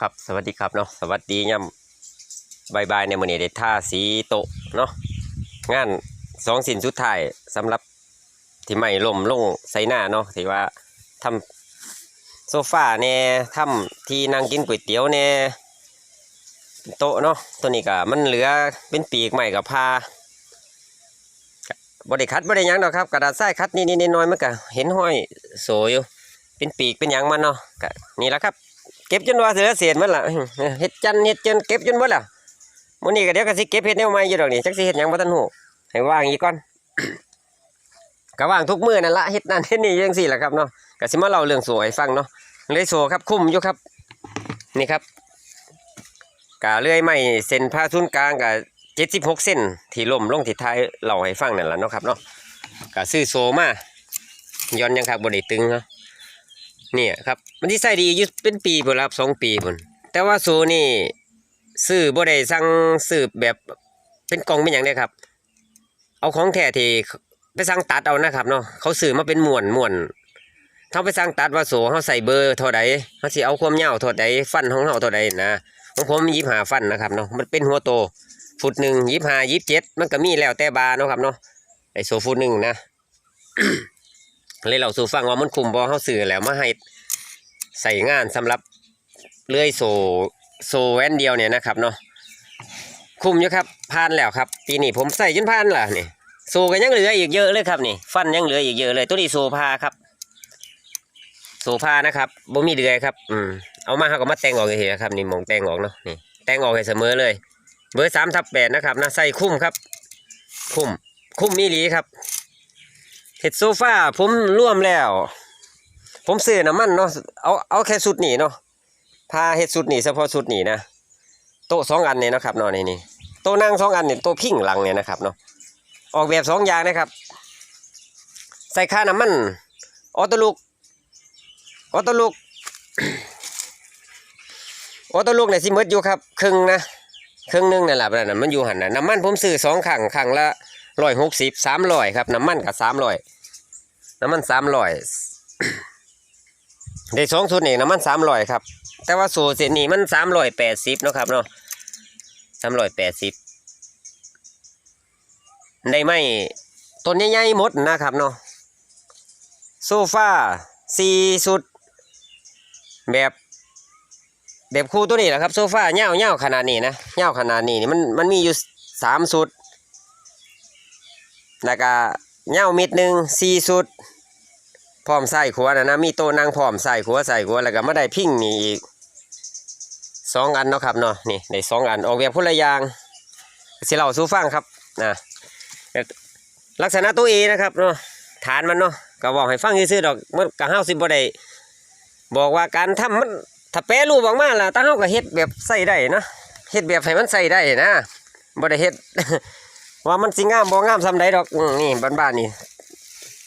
ครับสวัสดีครับเนาะสวัสดีย่ำบายบายในมือนี้ได้ท่าสีโตเนาะงานสองสินสุดท้ายสำหรับที่ไม่ล่มลงใส่หน้าเนาะที่ว่าทำโซฟาแน่ทำที่นั่งกินก๋วยเตี๋ยวแน่โต๊ะเนาะตัวนี้ก็มันเหลือเป็นปีกใหม่กับพาบริคัดบริยังดอกครับกระดาษทรายคัดนี่นี่น้อยมันก็เห็นห้อยโสอยู่เป็นปีกเป็นยังมันเนาะนี่แหละครับ เก็บจนว่าเสือเสียนมันล่ะเฮ็ดจันเฮ็ดจนเก็บจนเบิดล่ะมื้อนี้ก็เดี๋ยวก็สิเก็บเฮ็ดแนวใหม่อยู่ดอกนี่จักสิเฮ็ดหยังบ่ทันฮู้ให้ว่างอีกก่อนก็ว่างทุกมื้อนั่นละเฮ็ดนั่นเฮ็ดนี่จังซี่ล่ะครับเนาะก็สิมาเล่าเรื่องโสให้ฟังเนาะเลยโสครับคุ้มอยู่ครับ นี่ครับกะเลื่อยไม้เส้นผ่าศูนกลางก็76เส้นที่ล่มลงที่ท้ายเล่าให้ฟังนั่นแหละเนาะครับเนาะก็ซื้อโซมาย้อนยังครับบ่ได้ตึงเนาะ เนี่ยครับ มันที่ใส่ดีอยู่เป็นปีพุ่นละครับสองปีพุ่นแต่ว่าโซนี่ซื้อบ่ได้สั่งซื้อแบบเป็นกล่องเป็นอย่างเนี้ยครับ เอาของแท้ที่ไปสั่งตัดเอานะครับเนาะเขาซื้อมาเป็นม้วนม้วนเขาไปสั่งตัดว่าโซเขาใส่เบอร์เท่าใดเขาสิเอาความยาวเท่าใดฟันของเขาเท่าใดนะของผมยิบหาฟันนะครับเนาะมันเป็นหัวโตฟุตหนึ่งยิบหายิบเจ็ดมันก็มีแล้วแต่บาเนาะครับเนาะไอโซฟุตหนึ่งนะ เลยเราสู่ฟังว่ามันคุมบอเขาสื่อแล้วมาให้ใส่งานสำหรับเลื่อยโซโซแว่นเดียวเนี่ยนะครับเนาะคุมอยู่ครับผ่านแล้วครับ ปีนี้ผมใส่จนผ่านล่ะนี่โซก็ยังเหลืออีกเยอะเลยครับนี่ฟันยังเหลืออีกเยอะเลย ตัวนี้โซพาครับโซพานะครับบ่มีเดือยครับอืมเอามาเขาก็มาแต่งออกเฉยครับนี่มองแต่งออกเนาะนี่แต่งออกให้เสมอเลย เบอร์สามทับแปดนะครับนะใส่คุ้มครับ คุ้มคุ้มมีหลีครับ เห็ดโซฟาผมร่วมแล้ว ผมซื้อน้ำมันเนาะเอาเอาแค่สุดนี่เนาะพาเห็ดสุดนี่เฉพาะสุดนี่นะโต๊ะสองอันเนี่ยนะครับเนาะนี่นี่โต๊ะนั่งสองอันเนี่ยโต๊ะพิงหลังเนี่ยนะครับเนาะออกแบบสองอย่างนะครับ ใส่ค่าน้ำมันออโต้ลูกออโต้ลูกออโต้ลูกเนี่ยสิมดอยู่ครับครึ่งนะครึ่งหนึงนั่นแหละนั่นนะมันอยู่หันนะน้ำมันผมซื้อสองขังขังละ ร้อยหกสิบสามร้อยครับน้ำมันกับสามร้อยน้ำมันสามร้อยได้สองชุดนี่น้ำมันสามร้อยครับ แต่ว่าสูตรเส้นนี้มันสามร้อยแปดสิบเนาะครับเนาะสามร้อยแปดสิบได้ไหมต้นใหญ่ๆหมดนะครับเนาะโซฟาสี่สุด แบบแบบคู่ตัวนี้แหละครับโซฟาเง่าเง่าขนาดนี้นะเง่าขนาดนี้นี่มันมันมีอยู่สามสุด แล้วก็เหย้ามิดหนึ่งสี่สุดพร้อมใส่ขัวนะนะมีโต๊นั่งพร้อมใส่ขัวใส่ขัวแล้วก็ไมาได้พิ้งนี่อีกสองอันเนาะครับเนาะนี่ได้สองอันออกแบบพนละยางสิเราสู้ฟังครับนะลักษณะตัวเอนะครับเนาะฐานมันเนาะก็บอกให้ฟังซื่อดอกมันก็ห้าสิบบ่ได้บอกว่าการทำมันถ้าแปรรูปออกมาล่ะตั้งเฮาก็เฮ็ดแบบใส่ได้นะเฮ็ดแบบให้มันใส่ได้นะบ่ได้เฮ็ด ว่ามันสิงามบ่งามซำใดดอกนี่บ้านๆนี่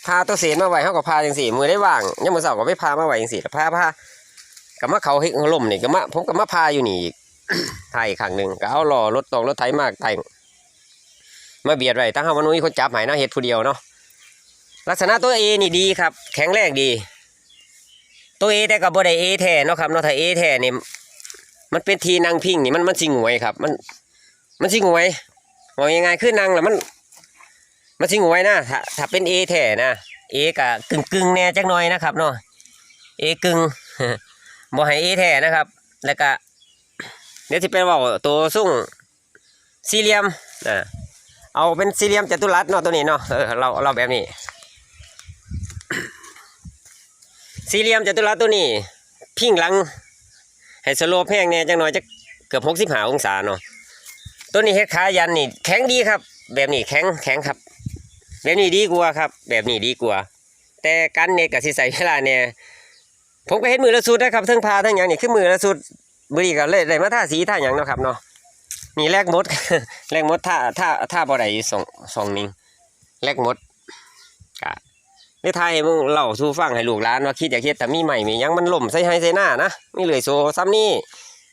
พาตัวเศษมาไว้เฮาก็พาจังซี่มือได้ว่างยามมื้อเช้าก็ไปพามาไว้จังซี่แล้วพาพาก็มาเขาเฮ็ดล่มนี่ก็มาผมก็มาพาอยู่นี่อีกถ่ายอีกครั้งหนึงก็เอาล้อรถตองรถไถมากแต่งมาเบียดไว้ตั้งเฮาว่านุ้ยคนจับให้นะเฮ็ดผู้เดียวเนาะลักษณะตัว A นี่ดีครับ แข็งแรงดี ตัว A แต่ก็บ่ได้ A แท้เนาะครับเนาะถ้า A แท้นี่มันเป็นทีนั่งพิงนี่มันมันสิงหวยครับ มันมันสิงหวย ว่ายังไงคือนางล่ะมัน มันสิงหวยนะถ้าถ้าเป็นเอแท้นะเอกะกึ่งกึ่งแน่จักหน่อยนะครับเนาะเอกึ่งบ่ให้เอแท้นะครับ แล้วก็เดี๋ยวที่เป็นว่าตัวสุ่งสี่เหลี่ยมอ่าเอาเป็นสี่เหลี่ยมจัตุรัสเนาะตัวนี้เนาะเออเราเราแบบนี้ สี่เหลี่ยมจัตุรัสตัวนี้พิงหลังให้สโลปแห้งแน่จังหน่อยจะเกือบหกสิบห้าองศาเนาะ ตัวนี้เฮ็ดขายันนี่ แข็งดีครับ แบบนี้แข็งแข็งครับ แบบนี้ดีกว่าครับ แบบนี้ดีกว่า แต่กันเนี่ยกับสิใส่เวลาเนี่ยผมก็เฮ็ดมือละสุดนะครับทั้งพาทั้งหยังนี่คือมือละสุดมือนี้ก็เลยได้มาท่าสีท่าหยังเนาะครับเนาะนี่แลกมดแลกมดท่าท่าท่าบ่ได้อยู่สองสองนิ้งแลกมดกะในไทยมึงเล่าสู่ฟังให้ลูกหลานว่าคิดอยากเฮ็ดแต่มีใหม่มียังมันล่มใส่ให้ใส่หน้านะมีเลยโซซ้ำนี่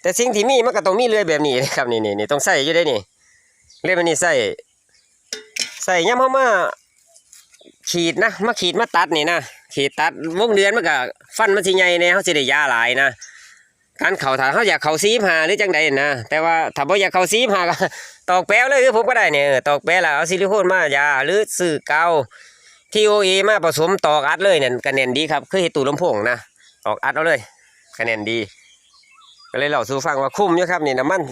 แต่สิ่งที่มีมันก็ต้องมีเลื่อยแบบนี้นะครับนี่นี่นี่ต้องใส่อยู่ได้นี่เลื่อยแบบนี้ใส่ใส่ย่ำเข้ามาขีดนะมาขีดมาตัดนี่นะขีดตัดวงเดือนมันก็ฟันมันสิใหญ่เนี่ยเขาสิได้ยาหลายนะการเข่าถ้าเขาอยากเข่าซีหาหรือจังใดนะแต่ว่าถ้าบ่อยากเข่าซีหาก็ตอกแป๊วเลยคือผมก็ได้เนี่ยตอกแป๊วแล้วเอาซิลิโคนมายาหรือซื้อเกาทีโอเอมาผสมตอกอัดเลยเนี่ยคะแนนดีครับคือเฮ็ดตูลำโพงนะตอกอัดเอาเลยคะแนนดี ก็เลยเล่าสู่ฟังว่าคุ้มอยู่ครับนี่น้ำมัน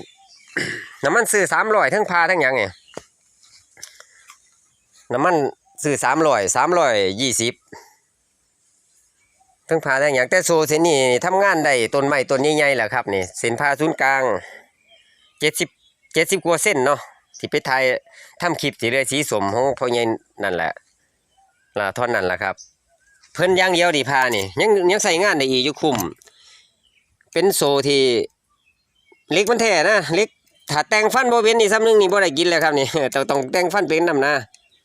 น้ำมันซื้อสามร้อยทั้งพาทั้งยังเนี่น้ำมันซื้อสามร้อยสามร้อยยี่สิบทั้งพาทั้งยังแต่โซเซนี่ทำงานได้ต้นไม้ต้นใหญ่ๆแหละครับนี่เส้นผ่าศูนย์กลางเจ็ดสิบเจ็ดสิบกว่าเส้นเนาะที่ไปถ่ายทำคลิปสีเรือสีสมของพ่อใหญ่นั่นแหละล่ะท่อนนั่นแหละครับ เพิ่นย่างเดียวดีพานี่ยังยังใส่งานได้อีกอยู่คุ้ม เป็นโซที่เล็กมันแท้นะเล็กถ้าแต่งฟันบ่เป็นนี่ซ้ำนึงนี่บ่ได้กินแล้วครับนี่ต้องต้องแต่งฟันเป็นนำนะ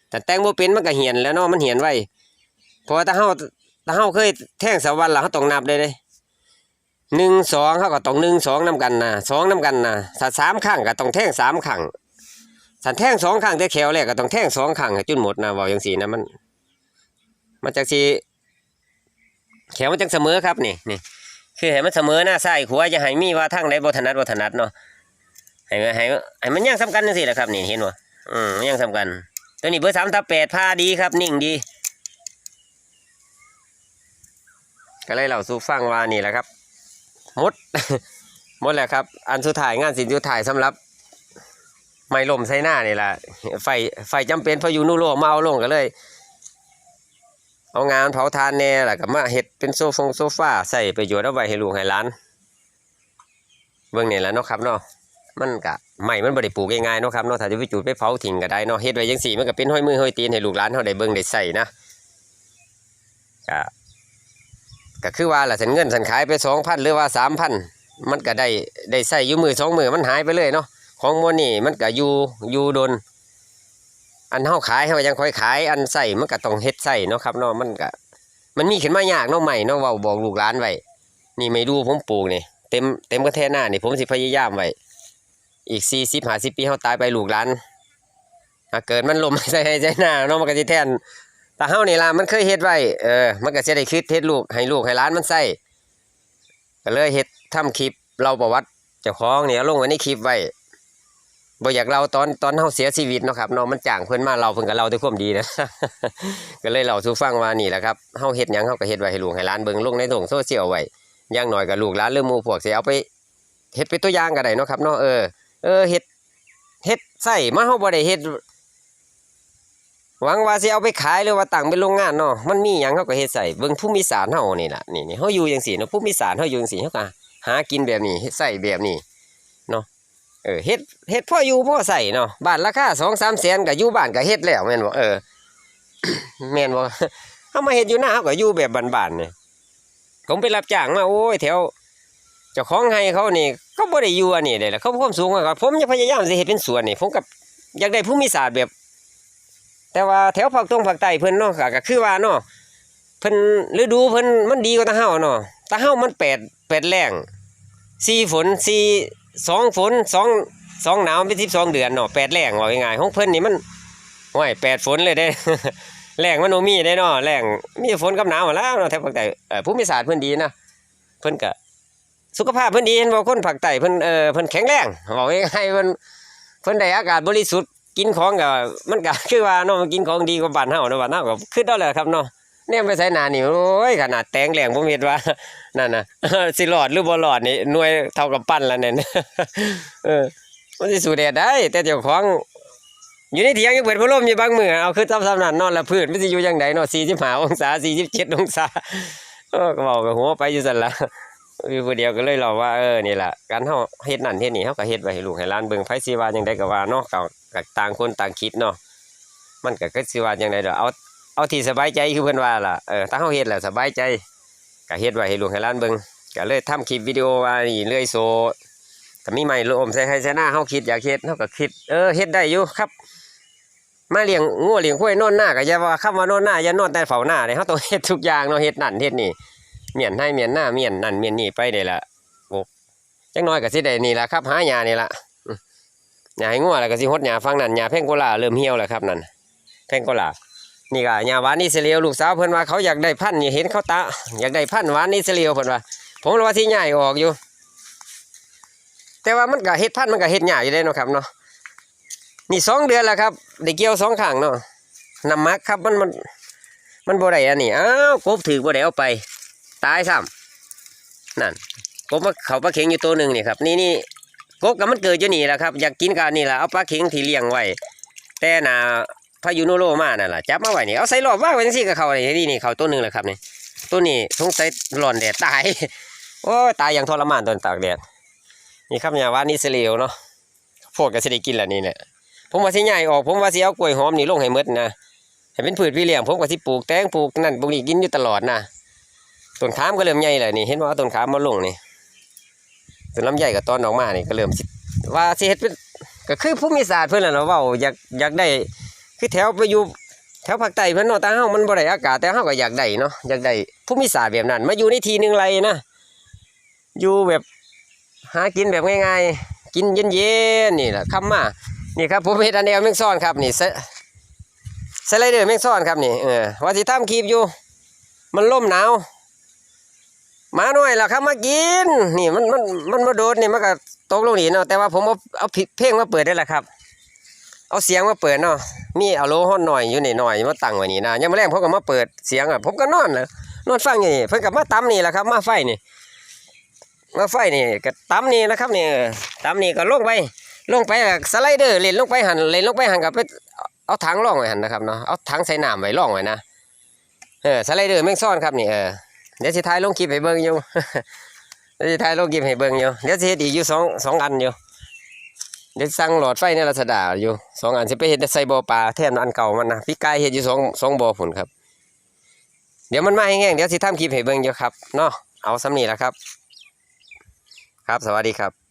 แต่แต่งบ่เป็นมันก็เหียนแล้วเนาะมันเหียนไว้เพราะว่าถ้าเฮาถ้าเฮาเคยแท่งสวรรค์ล่ะเฮาต้องนับได้เลยหนึ่งสองเฮาก็ต้องหนึ่งสองนํกันนะสองนํกันนะถ้าสามครั้งก็ต้องแท่งสามครั้งถ้าแท่งสองครั้งแต่แขวแรกก็ต้องแท่งสองครั้งให้จนหมดนะเว้าจังซี่นะมันมันจังสิแขวมันจังเสมอครับนี่นี่ คือให้มันเสมอหน้าซ้ายขวาอย่าให้มีว่าทางใดบ่ถนัดบ่ถนัดเนาะให้มันให้ให้มันยังสำคัญจังซี่แหละครับ นี่เห็นบ่อืมมันยังสำคัญตัวนี้เบอร์3ทับ8พาดีครับ นิ่งดี ก็เลยเล่าสู่ฟังว่านี่แหละครับมดหมดแล้วครับ อันสุดท้ายงานสินสุดท้ายสำหรับ ไม่ลมใส่หน้านี่แหละไฟไฟจำเป็นพออยู่นูโรมาเอาลงก็เลย เอางานเผาทานแน่แหละก็มาเฮ็ดเป็นโซฟงโซฟาใส่ประโยชน์เอาไว้ให้ลูกให้หลานเบิ่งนี่แหละเนาะครับเนาะมันก็ใหม่มันบ่ได้ปลูกง่ายๆเนาะครับเนาะถ้าจะไปจุดไปเผาทิ้งก็ได้เนาะเฮ็ดไว้จังซี่มันก็เป็นห้อยมือห้อยตีนให้ลูกหลานเฮาได้เบิ่งได้ใส่นะก็ก็คือว่าล่ะสันเงินสันขายไป2,000หรือว่า3,000มันก็ได้ได้ใส่อยู่มือสองมือมันหายไปเลยเนาะของมวลนี่มันก็อยู่อยู่ดน อันเฮาขายเฮายังค่อยขาย อันใส่มันก็ต้องเฮ็ดใส่เนาะครับเนาะมันก็มันมีขึ้นมายากเนาะใหม่เนาะเว้าบอกลูกหลานไว้นี่ไม่ดูผมปลูกนี่เต็มเต็มกระแทหน้านี่ผมสิพยายามไว้อีก40 50ปีเฮาตายไปลูกหลานถ้าเกิดมันลมใส่ให้ใจหน้าเนาะมันก็สิแทนแต่เฮานี่ล่ะมันเคยเฮ็ดไว้เออมันก็สิได้คิดเฮ็ดลูกให้ลูกให้หลานมันใส่ก็เลยเฮ็ดทำคลิปเล่าประวัติเจ้าของเนี่ยลงไว้ในคลิปไว้ บ่อยากเล่าตอนตอนเฮาเสียชีวิตเนาะครับเนาะมันจ้างเพิ่นมาเราเพิ่นก็เล่าด้วยความดีนะ ก็เลยเล่าสู่ฟังว่านี่แหละครับเฮาเฮ็ดหยังเฮาก็เฮ็ดไว้ให้ลูกให้หลานเบิ่งลงในโลกโซเชียลไว้อย่างน้อยก็ลูกหลานหรือหมู่พวกสิเอาไปเฮ็ดเป็นตัวอย่างก็ได้เนาะครับเนาะเออเออเฮ็ดเฮ็ดใส่มาเฮาบ่ได้เฮ็ดหวังว่าสิเอาไปขายหรือว่าตั้งเป็นโรงงานเนาะมันมีหยังเฮาก็เฮ็ดใส่เบิ่งภูมิศาสตร์เฮานี่ล่ะนี่ๆเฮาอยู่จังซี่เนาะภูมิศาสตร์เฮาอยู่จังซี่เฮาก็หากินแบบนี้เฮ็ดใส่แบบนี้ เออเฮ็ดเฮ็ดพ่ออยู่พ่อใส่เนาะบ้านราคาสองสามแสนก็อยู่บ้านก็เฮ็ดแล้วแม่นบ่เออแม่นบ่เฮามาเฮ็ดอยู่หน้าเฮาก็อยู่แบบบ้านๆเนี่ยผมไปรับจ้างมาโอ้ยแถวเจ้าของให้เขานี่เขาบ่ได้อยู่อันนี้เลยละเขาความสูงกว่าผมจะพยายามสิเฮ็ดเป็นสวนนี่ผมก็อยากได้ภูมิศาสตร์แบบ แต่ว่าแถวภาคตรงภาคใต้เพิ่นเนาะก็คือว่าเนาะเพิ่นฤดูเพิ่นมันดีกว่าตาเฮาเนาะตาเฮามันแปดแปดแล้งสี่ฝนสี่ สองฝนสองสองหนาวเป็นสิบสองเดือนเนาะแปดแล้งว่าง่ายๆของเพิ่นนี่มันห้วยแปดฝนเลยเด้แล้งมันโนมีได้เนาะแล้งมีฝนกับหนาวมดแล้วเนาะแถวภาคใต้เอ่อภูมิศาสตร์เพิ่นดีนะเพิ่นก็สุขภาพเพิ่นดีเห็นบ่คนภาคใต้เพิ่นเออเพิ่นแข็งแรงบอกง่ายๆเพิ่นเพิ่นได้อากาศบริสุทธิ์กินของก็มันก็คือว่าเนาะมันกินของดีกว่าบ้านเฮาเนาะบ้านเฮาก็คือเอาแหละครับเนาะ เนี่ยไปใส่นานี่โอ้ยขนาดแตงแหลงผมเห็นว่านั่นน่ะสิรอดหรือบ่รอดนี่หน่วยเท่ากับปั้นแล้วเนี่ยเออมันสิสู้แดดได้ แต่เจ้าของอยู่ในเถียงยังเปิดพัดลมอยู่บางมือเอาคือซ้ำๆนั่นนอนละพื้นมันสิอยู่จังไดเนาะ45องศา47องศาเจ็ดออก็เว้ากับหัวไปอยู่ซั่นละมีผู้เดียวก็เลยเล่าว่าเออนี่ล่ะการเฮาเฮ็ดนั่นเฮ็ดนี่เฮาก็เฮ็ดไว้ให้ลูกให้หลานเบิ่งไผสิว่าจังไดก็ว่าเนาะก็ก็ต่างคนต่างคิดเนาะมันก็คือสิว่าจังได๋ดอกเอา เอาที่สบายใจคือเพิ่นว่าล่ะเออถ้าเฮาเฮ็ดแล้วสบายใจก็เฮ็ดไว้ให้ลูกให้หลานเบิ่งก็เลยทำคลิปวิดีโอว่านี่เลื่อยโซก็มีไม้ลมใส่ให้ใส่หน้าเฮาคิดอยากเฮ็ดเฮาก็คิดเออเฮ็ดได้อยู่ครับ มาเลี้ยงงัวเลี้ยงควายนอนหน้าก็อย่าว่าคำว่านอนหน้าอย่านอนแต่เฝ้าหน้าเด้เฮาต้องเฮ็ดทุกอย่างเนาะเฮ็ดนั่นเฮ็ดนี่เมียนให้เมียนหน้าเมียนนั่นเมียนนี่ไปได้ละโอ้จังน้อยก็สิได้นี่ละครับ หาหญ้านี่ละอืมหญ้าให้งัวแล้วก็สิหดหญ้าฟังนั่นหญ้าแพงโกลาเริ่มเหี่ยวแล้วครับนั่นแพงโกลา นี่ก็หญ้าหวานนี่เสลียวลูกสาวเพิ่นว่าเขาอยากได้พันธุ์นี่เห็นเขาตาอยากได้พันธุ์หวานนี่เลียวเพิ่นว่า ผมเลยว่าสิย้ายออกอยู่ แต่ว่ามันก็เฮ็ดพันธุ์มันก็เฮ็ดยากอยู่เด้เนาะครับเนาะนี่สองเดือนแล้วครับได้เกี่ยวสองข้างเนาะน้ำมักครับมันมันมันบ่ได้อันนี้อ้าวกบถือบ่ได้เอาไป ตายซ้ำนั่นกบมาเขาปลาเข็งอยู่ตัวหนึ่งนี่ครับนี่นี่กบกับมันเกิดอยู่นี่แหละครับ อยากกินกันนี่แหละเอาปลาเข็งที่เลี้ยงไว้แต่น่ะ พายุโนโรมานั่นล่ะจับมาไว้นี่เอาใส่รอบว่างไว้จังซี่กับเขานี่นี่นี่เขาตัวหนึ่งแหละครับนี่ตัวนี้สงสัยร้อนแดดตายโอ้ยตายอย่างทรมานตอนตากแดดนี่ครับเนี่ยว่านี่เสลียวเนาะพดก็สิได้กินแหละนี่แหละผมว่าสิใหญ่ออก ผมว่าสิเอากล้วยหอมนี่ลงให้หมดนะให้เป็นพืชพี่เลียงผมก็สิปลูกแตงปลูกนั่นปลูกนี่กินอยู่ตลอดนะต้นขามก็เริ่มใหญ่แล้วนี่เห็นว่าต้นขามมาลงนี่ต้นลำไยกับตอนออกมานี่ก็เริ่มว่าสิเฮ็ดเป็นก็คือภูมิศาสตร์เพิ่อนแหละเนาะว้าอยากอยากได้ คือแถวไปอยู่แถวภาคใต้เพิ่นเนาะแต่เฮามันบ่ได้อากาศแต่เฮาก็อยากได้เนาะอยากได้ภูมิศาสตร์แบบนั้น มาอยู่ในที่หนึงไรนะอยู่แบบหากินแบบง่ายๆ กินเย็นๆนี่แหละคำมานี่ครับผมเฮ็ดอันเดียวแมงซ่อนครับนี่สสไลเดอร์แมงซ่อนครับนี่เออว่าสิทำคลิปอยู่ มันล่มหนาวมาหน่อยล่ะครับมากินนี่มันมันมันมาโดดนี่มันก็ตกลงนี่เนาะแต่ว่าผมเอาเอาเพลงมาเปิดได้แหละครับ เอาเสียงมาเปิดเนาะมีเอาโลฮอนหน่อยอยู่นี่หน่อยมาตั้งไว้นี่นะยังไม่แรงผมก็มาเปิดเสียงอะผมก็นอนเลยนอนฟังอย่างนี่เพิ่นก็มาตำนี่แหละครับ มาไฟนี่มาไฟนี่ก็ตำนี่นะครับนี่เออตำนี่ก็ลงไปลงไปสไลเดอร์เล่นลงไปหันเล่นลงไปหันกับไปเอาถังร่องไว้หันนะครับเนาะเอาถังใส่น้ำไว้ร่องไว้นะเออสไลเดอร์แม่งซ่อนครับนี่เออเดี๋ยวสิถ่ายลงคลิปให้เบิ่งอยู่เดี๋ยวสิถ่ายลงคลิปให้เบิ่งอยู่เดี๋ยวสิเฮ็ดอีกอยู่สองสองอันอยู่ เดี๋ยวสั่งหลอดไฟในรัชดาอยู่สองอันจะไปเห็ดใส่บ่อปลาแทนอันเก่ามันนะพี่กายเห็ดอยู่สองสองบ่อผุนครับ เดี๋ยวมันมาแห้งๆเดี๋ยวสิทำคลิปให้เบิ่งเยอะครับเนาะเอาสำนีแล้วครับ ครับสวัสดีครับ